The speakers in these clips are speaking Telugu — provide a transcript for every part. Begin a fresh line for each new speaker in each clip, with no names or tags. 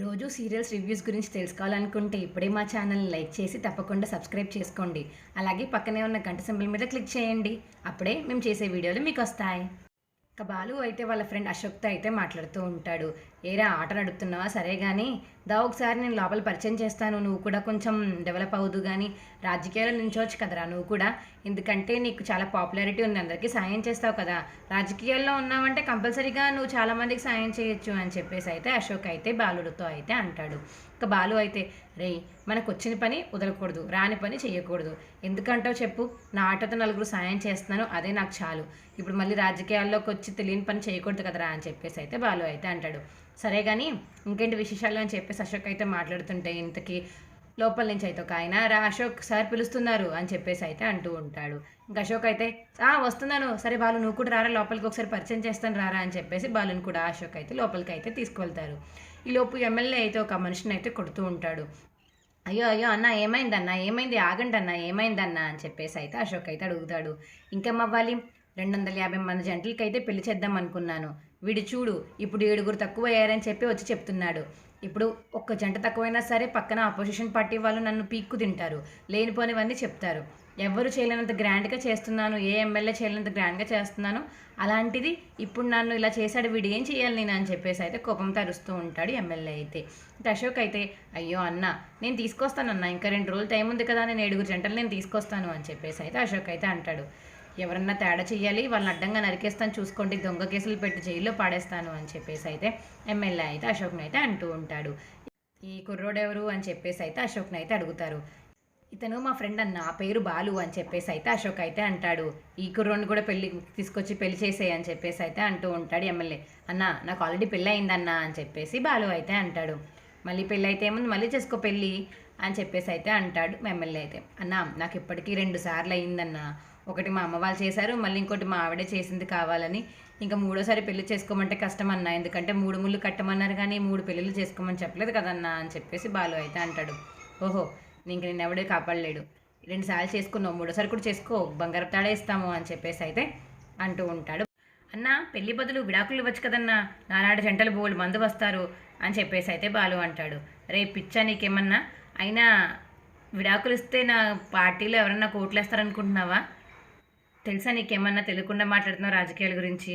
రోజు సీరియల్స్ రివ్యూస్ గురించి తెలుసుకోవాలనుకుంటే ఇప్పుడే మా ఛానల్ని లైక్ చేసి తప్పకుండా సబ్స్క్రైబ్ చేసుకోండి. అలాగే పక్కనే ఉన్న గంట సింబల్ మీద క్లిక్ చేయండి. అప్పుడే మేము చేసే వీడియోలు మీకు వస్తాయి. ఇక బాలు అయితే వాళ్ళ ఫ్రెండ్ అశోక్తో అయితే మాట్లాడుతూ ఉంటాడు. ఏరా ఆట నడుపుతున్నావా? సరే కానీ దా ఒకసారి నేను లోపల పరిచయం చేస్తాను. నువ్వు కూడా కొంచెం డెవలప్ అవ్వదు కానీ రాజకీయాల్లో నించోవచ్చు కదరా నువ్వు కూడా. ఎందుకంటే నీకు చాలా పాపులారిటీ ఉంది. అందరికీ సాయం చేస్తావు కదా. రాజకీయాల్లో ఉన్నావంటే కంపల్సరీగా నువ్వు చాలామందికి సాయం చేయొచ్చు అని చెప్పేసి అయితే అశోక్ అయితే బాలుడితో అయితే అంటాడు. ఇక బాలు అయితే రే మనకు వచ్చిన పని వదలకూడదు రాని పని చేయకూడదు ఎందుకంటావు చెప్పు? నా ఆటతో నలుగురు సాయం చేస్తున్నాను అదే నాకు చాలు. ఇప్పుడు మళ్ళీ రాజకీయాల్లోకి వచ్చి తెలియని పని చేయకూడదు కదరా? అని చెప్పేసి అయితే బాలు అయితే అంటాడు. సరే కానీ ఇంకేంటి విశేషాలు? అని చెప్పేసి అశోక్ అయితే మాట్లాడుతుంటే ఇంతకీ లోపల నుంచి అయితే ఒక ఆయన రా అశోక్ సార్ పిలుస్తున్నారు అని చెప్పేసి అయితే అంటూ ఉంటాడు. ఇంకా అశోక్ అయితే ఆ వస్తున్నాను. సరే బాలు నువ్వు కూడా రారా లోపలికి ఒకసారి పరిచయం చేస్తాను రారా అని చెప్పేసి బాలుని కూడా అశోక్ అయితే లోపలికి అయితే తీసుకువెళ్తారు. ఈలోపు ఎమ్మెల్యే అయితే ఒక మనిషిని అయితే కొడుతూ ఉంటాడు. అయ్యో అయ్యో అన్న ఏమైందన్న ఏమైంది? ఆగండి అన్న ఏమైందన్న అని చెప్పేసి అయితే అశోక్ అయితే అడుగుతాడు. ఇంకేమవ్వాలి రెండు వందల యాభై మంది జంటలకి అయితే పెళ్ళి చేద్దాం అనుకున్నాను. వీడు చూడు ఇప్పుడు ఏడుగురు తక్కువ అయ్యారని చెప్పి వచ్చి చెప్తున్నాడు. ఇప్పుడు ఒక్క జంట తక్కువైనా సరే పక్కన అపోజిషన్ పార్టీ వాళ్ళు నన్ను పీక్కు తింటారు. లేనిపోనివన్నీ చెప్తారు. ఎవరు చేయలేనంత గ్రాండ్గా చేస్తున్నాను ఏ ఎమ్మెల్యే చేయలేనంత గ్రాండ్గా చేస్తున్నాను అలాంటిది ఇప్పుడు నన్ను ఇలా చేశాడు వీడు ఏం చేయాలి నేను అని చెప్పేసి అయితే కోపంతో అరుస్తూ ఉంటాడు ఎమ్మెల్యే అయితే. ఇక అశోక్ అయితే అయ్యో అన్న నేను తీసుకొస్తానన్న ఇంకా రెండు రోజులు టైం ఉంది కదా నేను ఏడుగురు జంటలు నేను తీసుకొస్తాను అని చెప్పేసి అయితే అశోక్ అయితే అంటాడు. ఎవరన్నా తేడా చేయాలి వాళ్ళని అడ్డంగా నరికేస్తాను చూసుకోండి దొంగ కేసులు పెట్టి జైల్లో పాడేస్తాను అని చెప్పేసి అయితే ఎమ్మెల్యే అయితే అశోక్ని అయితే అంటూ ఉంటాడు. ఈ కుర్రోడెవరు అని చెప్పేసి అయితే అశోక్ని అయితే అడుగుతారు. ఇతను మా ఫ్రెండ్ అన్న ఆ పేరు బాలు అని చెప్పేసి అయితే అశోక్ అయితే అంటాడు. ఈ కుర్రోని కూడా పెళ్ళి తీసుకొచ్చి పెళ్ళి చేసేయి అని చెప్పేసి అయితే అంటూ ఉంటాడు ఎమ్మెల్యే. అన్న నాకు ఆల్రెడీ పెళ్ళి అయిందన్న అని చెప్పేసి బాలు అయితే అంటాడు. మళ్ళీ పెళ్ళి అయితే ఏముంది? మళ్ళీ చేసుకో పెళ్ళి అని చెప్పేసి అయితే అంటాడు ఎమ్మెల్యే అయితే. అన్న నాకు ఇప్పటికీ రెండు సార్లు అయిందన్నా ఒకటి మా అమ్మ వాళ్ళు చేశారు మళ్ళీ ఇంకోటి మా ఆవిడే చేసింది కావాలని. ఇంకా మూడోసారి పెళ్ళి చేసుకోమంటే కష్టం అన్న ఎందుకంటే మూడు ముళ్ళు కట్టమన్నారు కానీ మూడు పెళ్ళిళ్ళు చేసుకోమని చెప్పలేదు కదన్నా అని చెప్పేసి బాలు అయితే అంటాడు. ఓహో ఇంక నేను ఎవడే కాపాడలేడు. రెండు సార్లు చేసుకున్నావు మూడోసారి కూడా చేసుకో బంగారు తాడే ఇస్తాము అని చెప్పేసి అయితే అంటూ ఉంటాడు. అన్న పెళ్ళి బదులు విడాకులు ఇవ్వచ్చు కదన్నా? నానాడు జంటలు బోల్డ్ మందు వస్తారు అని చెప్పేసి అయితే బాలు అంటాడు. రే పిచ్చా నీకేమన్నా? అయినా విడాకులు ఇస్తే నా పార్టీలో ఎవరన్నా కోట్లేస్తారనుకుంటున్నావా? తెలుసా నీకేమన్నా తెలియకుండా మాట్లాడుతున్నావు రాజకీయాల గురించి?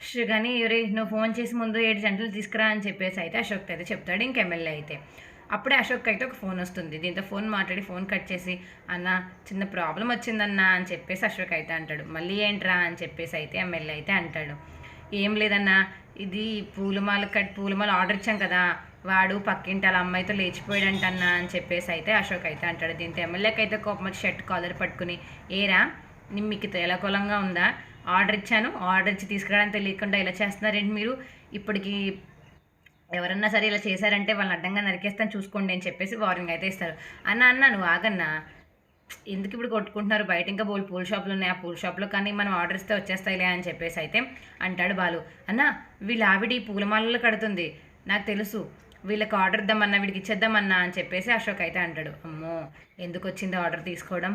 ష్ కానీ రే నువ్వు ఫోన్ చేసి ముందు ఏడు జంటలు తీసుకురా అని చెప్పేసి అయితే అశోక్ అయితే చెప్తాడు ఇంక ఎమ్మెల్యే అయితే. అప్పుడే అశోక్ అయితే ఒక ఫోన్ వస్తుంది. దీంతో ఫోన్ మాట్లాడి ఫోన్ కట్ చేసి అన్న చిన్న ప్రాబ్లం వచ్చిందన్నా అని చెప్పేసి అశోక్ అయితే అంటాడు. మళ్ళీ ఏంట్రా అని చెప్పేసి అయితే ఎమ్మెల్యే అయితే అంటాడు. ఏం లేదన్నా ఇది పూలమాల కట్ పూలమాల ఆర్డర్ ఇచ్చాం కదా వాడు పక్కింటి వాళ్ళ అమ్మాయితో లేచిపోయాడంట అన్నా అని చెప్పేసి అయితే అశోక్ అయితే అంటాడు. దీంతో ఎమ్మెల్యేకి అయితే కోపం వచ్చి షర్ట్ కాలర్ పట్టుకుని ఏరా నేను మీకు తెలకొలంగా ఉందా? ఆర్డర్ ఇచ్చాను ఆర్డర్ ఇచ్చి తీసుకురావడానికి తెలియకుండా ఇలా చేస్తున్నారేంటి మీరు? ఇప్పటికి ఎవరన్నా సరే ఇలా చేశారంటే వాళ్ళని అడ్డంగా నరికేస్తాను చూసుకోండి అని చెప్పేసి వార్నింగ్ అయితే ఇస్తారు. అన్న అన్న నువ్వు ఆగన్నా. ఎందుకు ఇప్పుడు కొట్టుకుంటున్నారు? బయట ఇంకా బోల్ పూల్ షాపులు ఉన్నాయి. ఆ పూల్ షాప్లో కానీ మనం ఆర్డర్ ఇస్తే వచ్చేస్తాయిలే అని చెప్పేసి అయితే అంటాడు బాలు. అన్న వీళ్ళ ఆవిడ ఈ పూలమాలలో కడుతుంది. నాకు తెలుసు. వీళ్ళకి ఆర్డర్ ఇద్దామన్నా వీడికి ఇచ్చేద్దామన్నా అని చెప్పేసి అశోక్ అయితే అంటాడు. అమ్మో ఎందుకు వచ్చింది ఆర్డర్ తీసుకోవడం?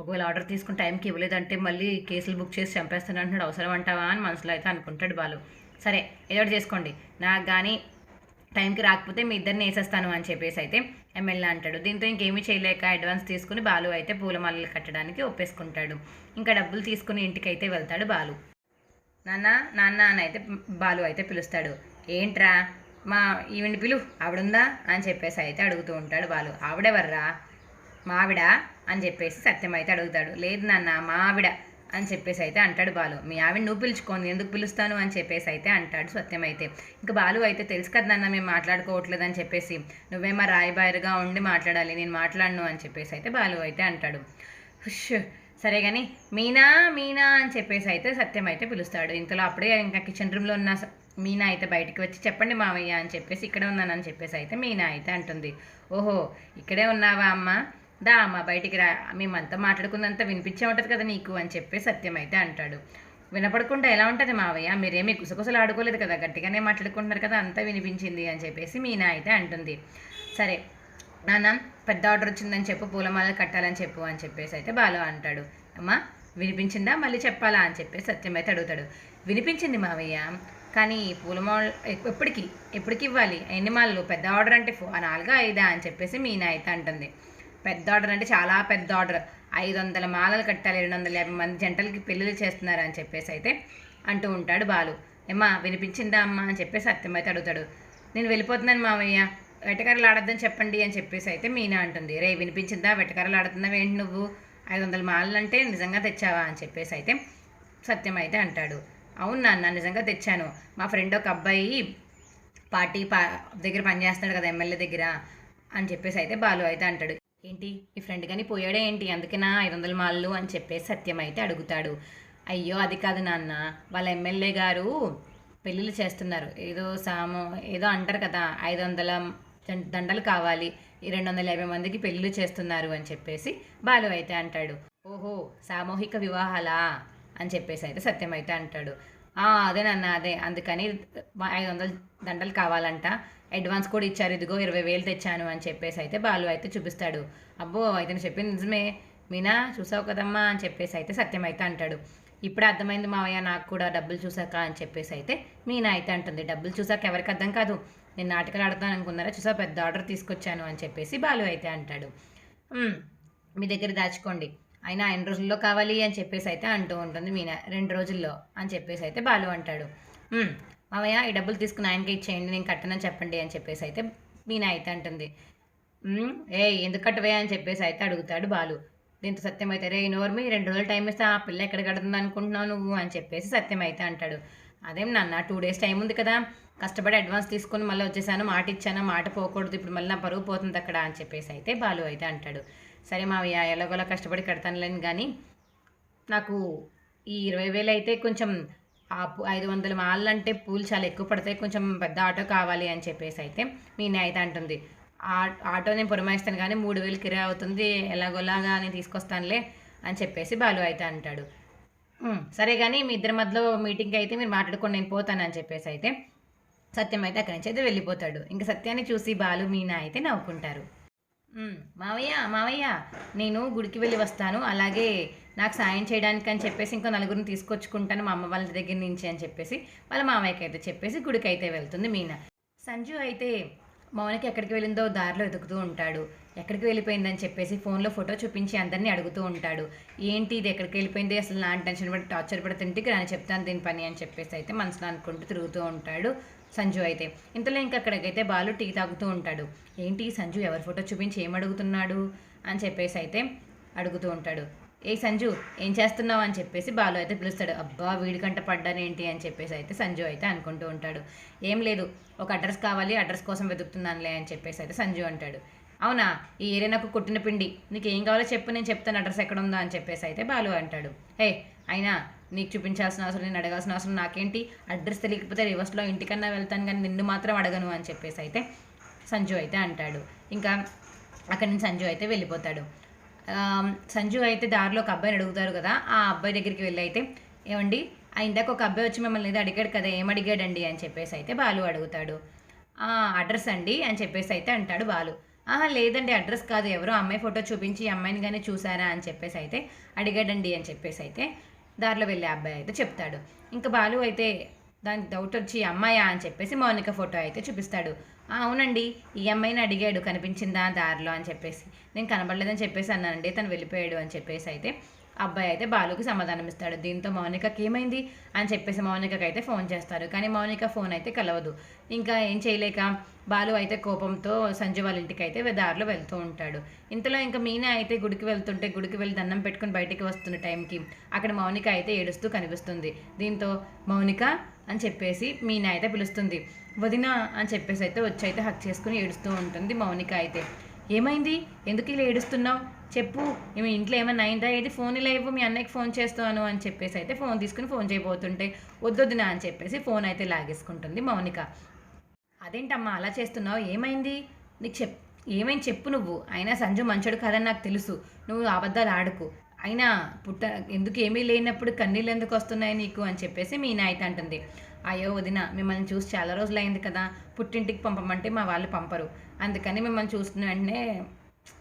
ఒకవేళ ఆర్డర్ తీసుకుని టైంకి ఇవ్వలేదంటే మళ్ళీ కేసులు బుక్ చేసి చంపేస్తాను అంటున్నాడు అవసరం అంటావా అని మనసులో అయితే అనుకుంటాడు బాలు. సరే ఏదో చేసుకోండి. నాకు కానీ టైంకి రాకపోతే మీ ఇద్దరిని వేసేస్తాను అని చెప్పేసి అయితే ఎమ్మెల్యే అంటాడు. దీంతో ఇంకేమీ చేయలేక అడ్వాన్స్ తీసుకుని బాలు అయితే పూలమాలలు కట్టడానికి ఒప్పేసుకుంటాడు. ఇంకా డబ్బులు తీసుకుని ఇంటికి అయితే వెళ్తాడు బాలు. నాన్న నాన్న అని అయితే బాలు అయితే పిలుస్తాడు. ఏంట్రా? మా ఈవిని పిలు ఆవిడుందా? అని చెప్పేసి అయితే అడుగుతూ ఉంటాడు బాలు. ఆవిడెవర్రా? మావిడ? అని చెప్పేసి సత్యం అయితే అడుగుతాడు. లేదు నాన్న మావిడ. అని చెప్పేసి అయితే అంటాడు బాలు. మీ ఆవిడ నువ్వు పిలుచుకోండి ఎందుకు పిలుస్తాను అని చెప్పేసి అయితే అంటాడు సత్యం అయితే ఇంకా బాలు అయితే తెలుసు కదా నాన్న మేము మాట్లాడుకోవట్లేదు అని చెప్పేసి. నువ్వేమో రాయబారిగా ఉండి మాట్లాడాలి నేను మాట్లాడను అని చెప్పేసి అయితే బాలు అయితే అంటాడు. హుష్ సరే కానీ మీనా మీనా అని చెప్పేసి అయితే సత్యం అయితే పిలుస్తాడు. ఇంతలో అప్పుడే ఇంకా కిచెన్ రూమ్లో ఉన్న స- మీనా అయితే బయటికి వచ్చి చెప్పండి మావయ్య అని చెప్పేసి ఇక్కడే ఉన్నానని చెప్పేసి అయితే మీనా అయితే అంటుంది. ఓహో ఇక్కడే ఉన్నావా అమ్మ? దా అమ్మ బయటికి రా. మేమంతా మాట్లాడుకున్నంత వినిపించే ఉంటుంది కదా నీకు అని చెప్పి సత్యం అయితే అంటాడు. వినపడకుండా ఎలా ఉంటుంది మావయ్య? మీరేమీ కుసకుసలు ఆడుకోలేదు కదా గట్టిగానే మాట్లాడుకుంటున్నారు కదా అంతా వినిపించింది అని చెప్పేసి మీనా అయితే అంటుంది. సరే నాన్న పెద్ద ఆర్డర్ వచ్చిందని చెప్పు పూలమాలలు కట్టాలని చెప్పు అని చెప్పేసి అయితే బాలు అంటాడు. అమ్మా వినిపించిందా? మళ్ళీ చెప్పాలా అని చెప్పేసి సత్యం అయితే అడుగుతాడు. వినిపించింది మావయ్య కానీ పూలమాల ఎప్పటికి? ఎప్పటికి ఇవ్వాలి? ఎన్ని మాలలు? పెద్ద ఆర్డర్ అంటే నాలుగా ఐదా అని చెప్పేసి మీనా అయితే అంటుంది. పెద్ద ఆర్డర్ అంటే చాలా పెద్ద ఆర్డర్. ఐదు వందల మాలలు కట్టాలి రెండు వందల యాభై మంది జంటలకి పెళ్ళిళ్ళు చేస్తున్నారు అని చెప్పేసి అయితే అంటూ ఉంటాడు బాలు. ఏమ్మా వినిపించిందా అమ్మా అని చెప్పేసి సత్యం అయితే అడుగుతాడు. నేను వెళ్ళిపోతున్నాను మామయ్య వెటకరలు ఆడద్దని చెప్పండి అని చెప్పేసి అయితే మీనా అంటుంది. రే వినిపించిందా? వెటకరలు ఆడుతున్నావు ఏంటి నువ్వు? ఐదు వందల మాలలు అంటే నిజంగా తెచ్చావా అని చెప్పేసి అయితే సత్యం అయితే అంటాడు. అవును నాన్న నిజంగా తెచ్చాను. మా ఫ్రెండ్ ఒక అబ్బాయి పార్టీ పా దగ్గర పనిచేస్తున్నాడు కదా ఎమ్మెల్యే దగ్గర అని చెప్పేసి అయితే బాలు అయితే అంటాడు. ఏంటి? ఈ ఫ్రెండ్ కానీ పోయాడే ఏంటి? అందుకేనా ఐదు వందల మాలలు అని చెప్పేసి సత్యం అయితే అడుగుతాడు. అయ్యో అది కాదు నాన్న. వాళ్ళ ఎమ్మెల్యే గారు పెళ్ళిళ్ళు చేస్తున్నారు. ఏదో సాము ఏదో అంటారు కదా ఐదు వందల దండలు కావాలి. ఈ రెండు వందల యాభై మందికి పెళ్ళిళ్ళు చేస్తున్నారు అని చెప్పేసి బాలు అయితే అంటాడు. ఓహో సామూహిక వివాహాలా? అని చెప్పేసి అయితే సత్యం అయితే అంటాడు. అదేనన్న అదే అందుకని ఐదు వందల దండలు కావాలంట. అడ్వాన్స్ కూడా ఇచ్చారు. ఇదిగో ఇరవై వేలు తెచ్చాను అని చెప్పేసి అయితే బాలు అయితే చూపిస్తాడు. అబ్బో అయితే నేను చెప్పింది నిజమే. మీనా చూసావు కదమ్మా అని చెప్పేసి అయితే సత్యం అయితే అంటాడు. ఇప్పుడే అర్థమైంది మావయ్య నాకు కూడా డబ్బులు చూసాక అని చెప్పేసి అయితే మీనా అయితే అంటుంది. డబ్బులు చూసాక ఎవరికి అర్థం కాదు. నేను నాటకాలు ఆడతాను అనుకున్నారా? చూసా పెద్ద ఆర్డర్ తీసుకొచ్చాను అని చెప్పేసి బాలు అయితే అంటాడు. మీ దగ్గర దాచుకోండి. అయినా ఎన్ని రోజుల్లో కావాలి అని చెప్పేసి అయితే అంటూ ఉంటుంది మీనా. రెండు రోజుల్లో అని చెప్పేసి అయితే బాలు అంటాడు. మామయ్య ఈ డబ్బులు తీసుకుని ఆయనకి ఇచ్చేయండి నేను కట్టనని చెప్పండి అని చెప్పేసి అయితే మీనా అయితే అంటుంది. ఏ ఎందుకు కట్టవే అని చెప్పేసి అయితే అడుగుతాడు బాలు. దీంతో సత్యం అయితే రే నోర్మి రెండు రోజులు టైం ఇస్తే ఆ పిల్ల ఎక్కడ కడుతుంది అనుకుంటున్నావు నువ్వు అని చెప్పేసి సత్యం అయితే అంటాడు. అదేం నాన్న టూ డేస్ టైం ఉంది కదా కష్టపడి అడ్వాన్స్ తీసుకొని మళ్ళీ వచ్చేసాను మాట ఇచ్చాను మాట పోకూడదు ఇప్పుడు మళ్ళీ నా పరుగు పోతుంది అక్కడ అని చెప్పేసి అయితే బాలు అయితే అంటాడు. సరే మావయ్య ఎలాగోలా కష్టపడి కడతానులేని కానీ నాకు ఈ ఇరవై వేలు అయితే కొంచెం ఆ ఐదు వందల మాలంటే పూలు చాలా ఎక్కువ పడతాయి కొంచెం పెద్ద ఆటో కావాలి అని చెప్పేసి అయితే మీ అయితే అంటుంది. ఆ ఆటో నేను పురమాయిస్తాను కానీ మూడు వేలు కిరా అవుతుంది ఎలాగోలాగా నేను తీసుకొస్తానులే అని చెప్పేసి బాలు అయితే అంటాడు. సరే కానీ మీ ఇద్దరి మధ్యలో మీటింగ్కి అయితే మీరు మాట్లాడుకొని నేను పోతాను అని చెప్పేసి అయితే సత్యం అయితే అక్కడి నుంచి అయితే వెళ్ళిపోతాడు. ఇంకా సత్యాన్ని చూసి బాలు మీనా అయితే నవ్వుకుంటారు. మావయ్య మావయ్య నేను గుడికి వెళ్ళి వస్తాను. అలాగే నాకు సాయం చేయడానికి అని చెప్పేసి ఇంకో నలుగురిని తీసుకొచ్చుకుంటాను. మా అమ్మ వాళ్ళ దగ్గర నుంచి అని చెప్పేసి వాళ్ళ మామయ్యకి అయితే చెప్పేసి గుడికి అయితే వెళ్తుంది మీనా. సంజు అయితే మౌనకి ఎక్కడికి వెళ్ళిందో దారిలో ఎదుగుతూ ఉంటాడు. ఎక్కడికి వెళ్ళిపోయిందని చెప్పేసి ఫోన్లో ఫోటో చూపించి అందరినీ అడుగుతూ ఉంటాడు. ఏంటి ఇది ఎక్కడికి వెళ్ళిపోయింది? అసలు నా టెన్షన్ పడి టార్చర్ పడి తింటికి రాని చెప్తాను దీని పని అని చెప్పేసి అయితే మనసులో అనుకుంటూ తిరుగుతూ ఉంటాడు సంజు అయితే. ఇంతలో ఇంకా అక్కడికైతే బాలు టీ తాగుతూ ఉంటాడు. ఏంటి సంజు ఎవరి ఫోటో చూపించి ఏం అడుగుతున్నాడు? అని చెప్పేసి అయితే అడుగుతూ ఉంటాడు. ఏ సంజు ఏం చేస్తున్నావు? అని చెప్పేసి బాలు అయితే పిలుస్తాడు. అబ్బా వీడికంట పడ్డానేంటి అని చెప్పేసి అయితే సంజు అయితే అనుకుంటూ ఉంటాడు. ఏం లేదు ఒక అడ్రస్ కావాలి అడ్రస్ కోసం వెతుకుతున్నానులే అని చెప్పేసి అయితే సంజు అంటాడు. అవునా? ఈ ఏరియా నాకు పిండి. నీకు ఏం కావాలో చెప్పు నేను చెప్తాను అడ్రస్ ఎక్కడ ఉందో అని చెప్పేసి అయితే బాలు అంటాడు. హే అయినా నీకు చూపించాల్సిన అవసరం నేను అడగాల్సిన అవసరం నాకేంటి? అడ్రస్ తెలియకపోతే రివర్స్లో ఇంటికన్నా వెళ్తాను కానీ నిన్ను మాత్రం అడగను అని చెప్పేసి అయితే సంజు అయితే అంటాడు. ఇంకా అక్కడి నుంచి సంజు అయితే వెళ్ళిపోతాడు. సంజు అయితే దారిలో ఒక అబ్బాయిని అడుగుతారు కదా ఆ అబ్బాయి దగ్గరికి వెళ్ళి అయితే ఏమండి ఆ ఇందాక ఒక అబ్బాయి వచ్చి మిమ్మల్ని ఏదో అడిగాడు కదా ఏం అడిగాడండి? అని చెప్పేసి అయితే బాలు అడుగుతాడు. అడ్రస్ అండి అని చెప్పేసి అయితే అంటాడు బాలు. ఆహా లేదండి అడ్రస్ కాదు. ఎవరో అమ్మాయి ఫోటో చూపించి అమ్మాయిని కానీ చూసారా? అని చెప్పేసి అయితే అడిగాడండి అని చెప్పేసి అయితే దారిలో వెళ్ళే అబ్బాయి అయితే చెప్తాడు. ఇంకా బాలు అయితే దానికి డౌట్ వచ్చి అమ్మాయా? అని చెప్పేసి మౌనిక ఫోటో అయితే చూపిస్తాడు. అవునండి ఈ అమ్మాయిని అడిగాడు. కనిపించిందా దారిలో? అని చెప్పేసి. నేను కనబడలేదని చెప్పేసి అన్నానండి. తను వెళ్ళిపోయాడు అని చెప్పేసి అయితే అబ్బాయి అయితే బాలుకి సమాధానం ఇస్తాడు. దీంతో మౌనికకి ఏమైంది? అని చెప్పేసి మౌనికకి అయితే ఫోన్ చేస్తారు. కానీ మౌనిక ఫోన్ అయితే కలవదు. ఇంకా ఏం చేయలేక బాలు అయితే కోపంతో సంజు వాళ్ళ ఇంటికి అయితే దారిలో వెళ్తూ ఉంటాడు. ఇంతలో ఇంకా మీనా అయితే గుడికి వెళ్తుంటే గుడికి వెళ్ళి దండం పెట్టుకుని బయటికి వస్తున్న టైంకి అక్కడ మౌనిక అయితే ఏడుస్తూ కనిపిస్తుంది. దీంతో మౌనిక అని చెప్పేసి మీనా అయితే పిలుస్తుంది. వదిన అని చెప్పేసి అయితే వచ్చి అయితే హక్ చేసుకుని ఏడుస్తూ ఉంటుంది మౌనిక అయితే. ఏమైంది? ఎందుకు ఇలా ఏడుస్తున్నావు? చెప్పు. మేము ఇంట్లో ఏమైనా అయిందా? ఏది ఫోన్ ఇలా ఇవ్వు మీ అన్నయ్యకి ఫోన్ చేస్తాను అని చెప్పేసి అయితే ఫోన్ తీసుకుని ఫోన్ చేయబోతుంటే వద్దొద్దునా అని చెప్పేసి ఫోన్ అయితే లాగేసుకుంటుంది మౌనిక. అదేంటమ్మా అలా చేస్తున్నావు? ఏమైంది? నీకు చెప్ ఏమైంది చెప్పు నువ్వు. అయినా సంజు మంచోడు కాదని నాకు తెలుసు. నువ్వు అబద్ధాలు ఆడుకు. అయినా పుట్ట ఎందుకు ఏమీ లేనప్పుడు కన్నీళ్ళు ఎందుకు వస్తున్నాయి నీకు? అని చెప్పేసి మీ నాయత అంటుంది. అయ్యో వదిన మిమ్మల్ని చూసి చాలా రోజులు అయింది కదా పుట్టింటికి పంపమంటే మా వాళ్ళు పంపరు. అందుకని మిమ్మల్ని చూస్తున్న వెంటనే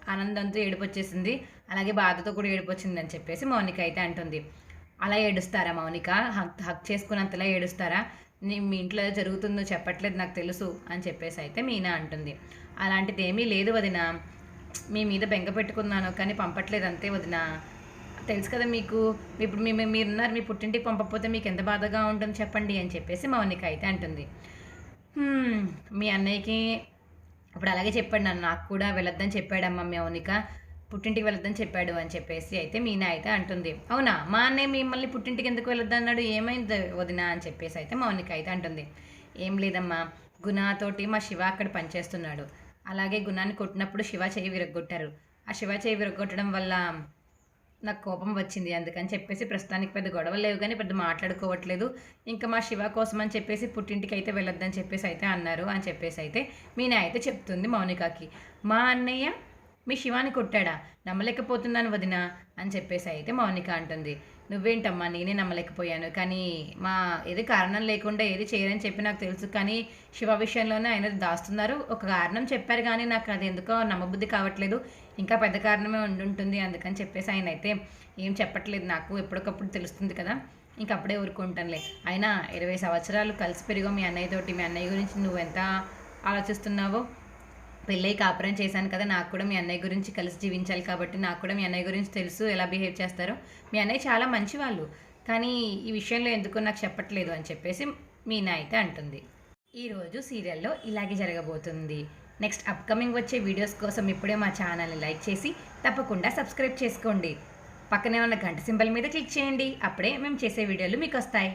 ఆనందంతో ఏడుపు వచ్చేసింది అలాగే బాధతో కూడా ఏడుపు వచ్చిందని అని చెప్పేసి మౌనిక అయితే అంటుంది. అలా ఏడుస్తారా మౌనిక? హక్ హక్ చేసుకున్నంతలా ఏడుస్తారా? నేను మీ ఇంట్లో జరుగుతుందో చెప్పట్లేదు నాకు తెలుసు అని చెప్పేసి అయితే మీనా అంటుంది. అలాంటిది ఏమీ లేదు వదిన. మీ మీద బెంగ పెట్టుకున్నాను కానీ పంపట్లేదు అంతే వదిన. తెలుసు కదా మీకు. ఇప్పుడు మీ మీరున్నారు మీ పుట్టింటికి పంపకపోతే మీకు ఎంత బాధగా ఉంటుంది చెప్పండి అని చెప్పేసి మౌనిక అయితే అంటుంది మీ అన్నయ్యకి ఇప్పుడు అలాగే చెప్పాడు నన్ను. నాకు కూడా వెళ్ళొద్దని చెప్పాడమ్మా మౌనిక. పుట్టింటికి వెళ్ళొద్దని చెప్పాడు అని చెప్పేసి అయితే మీనా అయితే అంటుంది. అవునా? మా అన్నయ్య మిమ్మల్ని పుట్టింటికి ఎందుకు వెళ్ళొద్దన్నాడు? ఏమైంది వదినా? అని చెప్పేసి అయితే మౌనిక అయితే అంటుంది. ఏం లేదమ్మా. గుణతోటి మా శివ అక్కడ పనిచేస్తున్నాడు. అలాగే గుణాన్ని కొట్టినప్పుడు శివ చేయి విరగొట్టారు ఆ శివ చేయి విరగొట్టడం వల్ల నాకు కోపం వచ్చింది. అందుకని చెప్పేసి ప్రస్తుతానికి పెద్ద గొడవలు లేవు కానీ పెద్ద మాట్లాడుకోవట్లేదు. ఇంకా మా శివ కోసం అని చెప్పేసి పుట్టింటికి అయితే వెళ్ళొద్దని చెప్పేసి అయితే అన్నారు అని చెప్పేసి అయితే మీనా అయితే చెప్తుంది మౌనికకి. మా అన్నయ్య మీ శివాని కొట్టాడా? నమ్మలేకపోతున్నాను వదిన అని చెప్పేసి అయితే మౌనిక అంటుంది. నువ్వేంటమ్మా నేనే నమ్మలేకపోయాను. కానీ మా ఏది కారణం లేకుండా ఏది చేయరని చెప్పి నాకు తెలుసు. కానీ శివ విషయంలోనే ఆయన దాస్తున్నారు. ఒక కారణం చెప్పారు కానీ నాకు అది ఎందుకో నమ్మబుద్ధి కావట్లేదు. ఇంకా పెద్ద కారణమే ఉండి ఉంటుంది అందుకని చెప్పేసి ఆయన అయితే ఏం చెప్పట్లేదు నాకు. ఎప్పటికప్పుడు తెలుస్తుంది కదా. ఇంక అప్పుడే ఊరుకుంటానులే. అయినా ఇరవై సంవత్సరాలు కలిసి పెరిగో మీ అన్నయ్యతోటి మీ అన్నయ్య గురించి నువ్వెంత ఆలోచిస్తున్నావో పెళ్ళై కాపురం చేశాను కదా నాకు కూడా మీ అన్నయ్య గురించి కలిసి జీవించాలి కాబట్టి నాకు కూడా మీ అన్నయ్య గురించి తెలుసు ఎలా బిహేవ్ చేస్తారో. మీ అన్నయ్య చాలా మంచి వాళ్ళు కానీ ఈ విషయంలో ఎందుకు నాకు చెప్పట్లేదు అని చెప్పేసి మీనా అయితే అంటుంది. ఈరోజు సీరియల్లో ఇలాగే జరగబోతుంది. నెక్స్ట్ అప్కమింగ్ వచ్చే వీడియోస్ కోసం ఇప్పుడే మా ఛానల్ని లైక్ చేసి తప్పకుండా సబ్స్క్రైబ్ చేసుకోండి. పక్కనే ఉన్న గంట సింబల్ మీద క్లిక్ చేయండి అప్పుడే మేము చేసే వీడియోలు మీకు వస్తాయి.